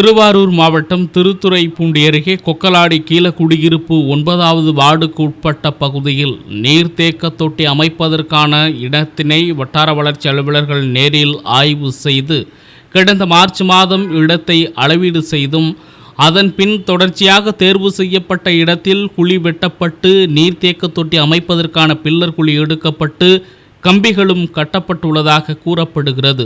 திருவாரூர் மாவட்டம் திருத்துறைப்பூண்டி அருகே கொக்கலாடி கீழக்குடியிருப்பு ஒன்பதாவது வார்டுக்கு உட்பட்ட பகுதியில் நீர்த்தேக்க தொட்டி அமைப்பதற்கான இடத்தினை வட்டார வளர்ச்சி அலுவலர்கள் நேரில் ஆய்வு செய்து கடந்த மார்ச் மாதம் இடத்தை அளவீடு செய்தும் அதன் பின் தொடர்ச்சியாக தேர்வு செய்யப்பட்ட இடத்தில் குழி வெட்டப்பட்டு நீர்த்தேக்க தொட்டி அமைப்பதற்கான பில்லர் குழி எடுக்கப்பட்டு கம்பிகளும் கட்டப்பட்டுள்ளதாக கூறப்படுகிறது.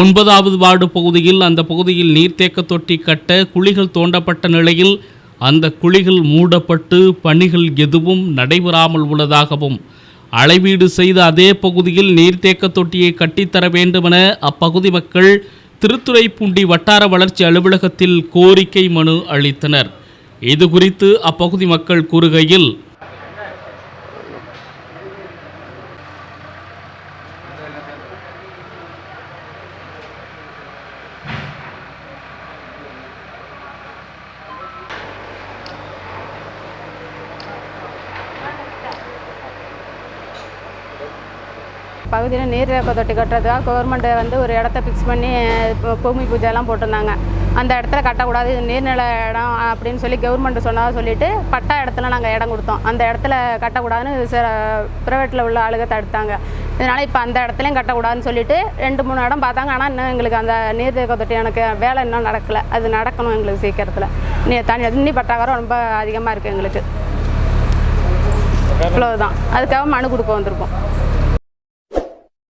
ஒன்பதாவது வார்டு பகுதியில் அந்த பகுதியில் நீர்த்தேக்க தொட்டி கட்ட குழிகள் தோண்டப்பட்ட நிலையில் அந்த குழிகள் மூடப்பட்டு பணிகள் எதுவும் நடைபெறாமல் உள்ளதாகவும் அளவீடு செய்த அதே பகுதியில் நீர்த்தேக்க தொட்டியை கட்டித்தர வேண்டுமென அப்பகுதி மக்கள் திருத்துறைப்பூண்டி வட்டார வளர்ச்சி அலுவலகத்தில் கோரிக்கை மனு அளித்தனர். இது குறித்து அப்பகுதி மக்கள் கூறுகையில் பகுதியில் நீர்த்தேக்க தொட்டி கட்டுறதுக்காக கவர்மெண்ட்டு வந்து ஒரு இடத்த ஃபிக்ஸ் பண்ணி இப்போ பூமி பூஜைலாம் போட்டிருந்தாங்க. அந்த இடத்துல கட்டக்கூடாது இது நீர்நில இடம் அப்படின்னு சொல்லி கவர்மெண்ட் சொன்னதாக சொல்லிட்டு பட்டா இடத்துல நாங்கள் இடம் கொடுத்தோம். அந்த இடத்துல கட்டக்கூடாதுன்னு ப்ரைவேட்டில் உள்ள ஆளுக தடுத்தாங்க. இதனால் இப்போ அந்த இடத்துலையும் கட்டக்கூடாதுன்னு சொல்லிட்டு ரெண்டு மூணு இடம் பார்த்தாங்க. ஆனால் இன்னும் எங்களுக்கு அந்த நீர்த்தேக்க தொட்டி எனக்கு வேலை இன்னும் நடக்கலை. அது நடக்கணும் எங்களுக்கு சீக்கிரத்தில். நீ தனி தண்ணி பட்டாக்காரம் ரொம்ப அதிகமாக இருக்குது எங்களுக்கு. இவ்வளோதான் அதுக்காக மனு கொடுக்க வந்திருக்கோம்.